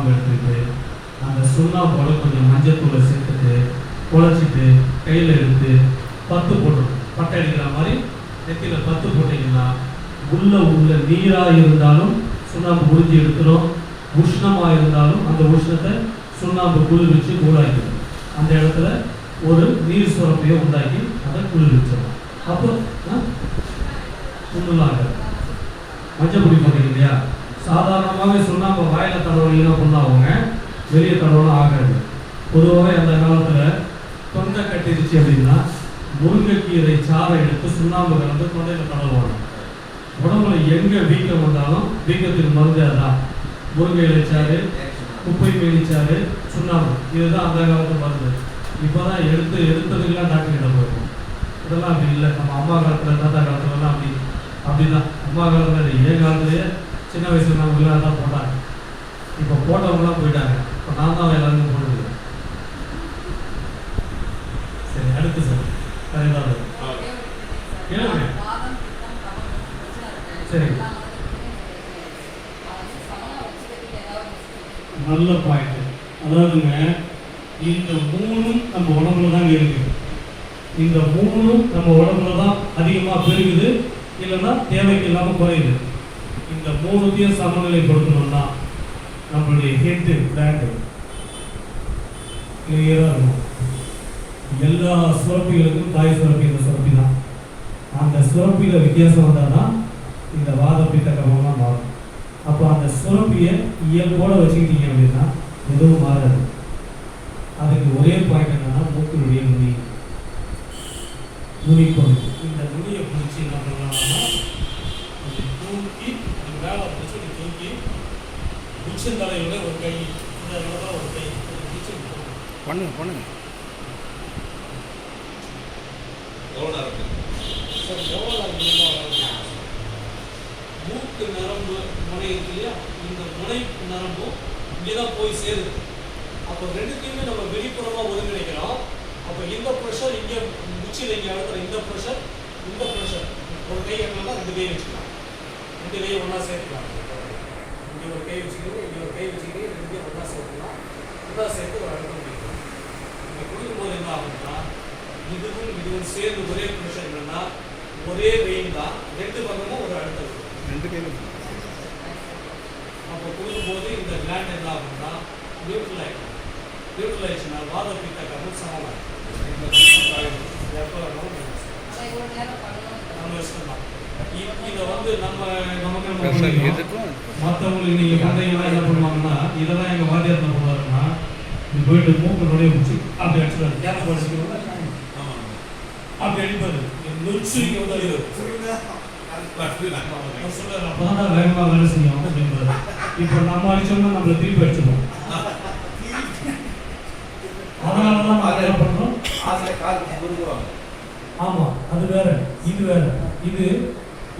சுண்ணாம்பு எடுத்துக்கிட்டு அந்த சுண்ணாம்போட கொஞ்சம் மஞ்சத்தூளை சேர்த்துட்டு குழச்சிட்டு கையில் எடுத்து பத்து போட்டுரும் பட்டை அடிக்கிற மாதிரி நெத்தியில் பத்து போட்டிங்கன்னா உள்ள உள்ள நீராக இருந்தாலும் சுண்ணாம்பு உறிஞ்சி எடுத்துடும் உஷ்ணமாக இருந்தாலும் அந்த உஷ்ணத்தை சுண்ணாம்பு குளிர்விச்சு கூடாக்கிடும் அந்த இடத்துல ஒரு நீர் சுரப்பையை உண்டாக்கி அதை குளிர்விச்சிடும் அப்போ புண்ணுலாம் மஞ்சள் பொடி போட்டீங்க இல்லையா? சாதாரணமாகவே சுண்ணாம்பு வாயில தடவலைன்னா புண்ணாகுங்க வெளியே தடவலாம் ஆகாது. பொதுவாகவே அந்த காலத்தில் தொண்டை கட்டிருச்சு அப்படின்னா முருங்கைக்கீரை சாறை எடுத்து சுண்ணாம்பு கலந்து தொண்டையில் தடவுவாங்க. உடம்புல எங்கே வீக்கம் வந்தாலும் வீக்கத்துக்கு மருந்து அதான் முருங்கை இலைச்சாறு குப்பை மேலிச்சாறு சுண்ணாம்பு. இதுதான் அந்த காலத்து மருந்து. இப்போ தான் எடுத்து எடுத்ததுக்கெல்லாம் டாக்டர் கிட்ட போயிருக்கோம் இதெல்லாம் அப்படி இல்லை. நம்ம அம்மா காலத்தில் தாத்தா காலத்துலலாம் அப்படி அப்படிதான். அம்மா காலத்தில் இல்லை. என் சின்ன வயசுல நான் எல்லாம் தான் போட்டாங்க இப்போ போட்டவங்களாம் போயிட்டாங்க. இப்போ நான் தான் எல்லாருமே போடுது சரி அடுத்து சார் வேற ஏதாவது? கேளுங்க. சரி. நல்ல பாயிண்ட் அதாவதுங்க இந்த மூணும் நம்ம உடம்புல தான் இருக்குது. இந்த மூணும் நம்ம உடம்புல தான் அதிகமாக பெருகுது. இல்லைன்னா தேவைக்கு இல்லாமல் குறையுது. இந்த மூணுத்தையும் சமநிலைப்படுத்தணும்னா நம்மளுடைய ஹெட்டு பேண்டு கிளியராக இருக்கும். எல்லா சுரப்பிகளுக்கும் தாய் சுரப்பி இந்த சுரப்பி தான். அந்த சுரப்பியில் வித்தியாசம் வந்தால் தான் இந்த வாத பித்த கபம்லாம் மாறும். அப்போ அந்த சுரப்பியை இயல்போட வச்சுக்கிட்டீங்க அப்படின்னா எதுவும் மாறாது. அதுக்கு ஒரே பாயிண்ட் என்னன்னா மூக்கினுடைய நுனி. நுனி இந்த நுனியை பிடிச்சி என்ன பண்ணலாம்னா மேலே பிடிச்சி தூக்கி உச்சந்தலையோட ஒரு கை இந்த அளவுல ஒரு கை. பிடிச்சி. பண்ணுங்க பண்ணுங்க. எவ்வளோ நேரம்? சார் எவ்வளோ நாள். மூக்கு நரம்பு முனை இருக்கு இல்லையா? இந்த முனை நரம்பும் இங்கே தான் போய் சேருது. அப்போ ரெண்டுத்தையுமே நம்ம வெளிப்புறமாக ஒருங்கிணைக்கிறோம். அப்போ இந்த ப்ரெஷர் இங்கே உச்சியில் இங்கே அழுத்துற இந்த ப்ரெஷர் இந்த ப்ரெஷர் ஒரு கை என்னன்னா ரெண்டு கை வச்சுக்கலாம். ரெண்டு கையை ஒன்றா சேர்த்துக்கலாம். இங்கே ஒரு கை வச்சுக்கிறோம் இங்கே ஒரு கை வச்சுக்கிறோம் ரெண்டு கை ஒன்றா சேர்த்துக்கலாம். ஒன்றா சேர்த்து ஒரு அழுத்தம் கொடுக்கணும். இங்கே கொடுக்கும்போது என்ன ஆகும்னா இதுவும் இதுவும் சேர்ந்து ஒரே ப்ரெஷர் என்னன்னா ஒரே வெயின் தான் ரெண்டு பக்கமும் ஒரு அழுத்தம் ரெண்டு கையிலும். அப்போ கொடுக்கும்போது இந்த கிளாண்ட் என்ன ஆகும்னா நியூட்ரல் ஆகிடும் நியூட்ரல் ஆயிடுச்சுன்னா வாத பித்த கமல் சமம் எப்போ நம்ம இஷ்டம் தான் இதை வந்து நம்ம நமக்கு மற்றவங்களுக்கு நீங்கள் பண்றீங்கன்னா என்ன பண்ணுவாங்கன்னா இதெல்லாம் எங்கள் வாத்தியார் என்ன பண்ணுவாருன்னா இது போயிட்டு மூக்கு நுழைய முடிச்சு அப்படி அடிச்சுடுவாரு. கேப் படிச்சுக்கிறோம் ஆமா. அப்படி அடிப்பாரு. நுச்சு இங்கே வந்து அப்பதான் வேகமா வேலை செய்யும் அப்படின்றாரு. இப்போ நம்ம அடிச்சோம்னா நம்மள திருப்பி அடிச்சிடும் அதனாலதான் நம்ம என்ன பண்றோம். ஆமா அது வேற. இது வேற. இது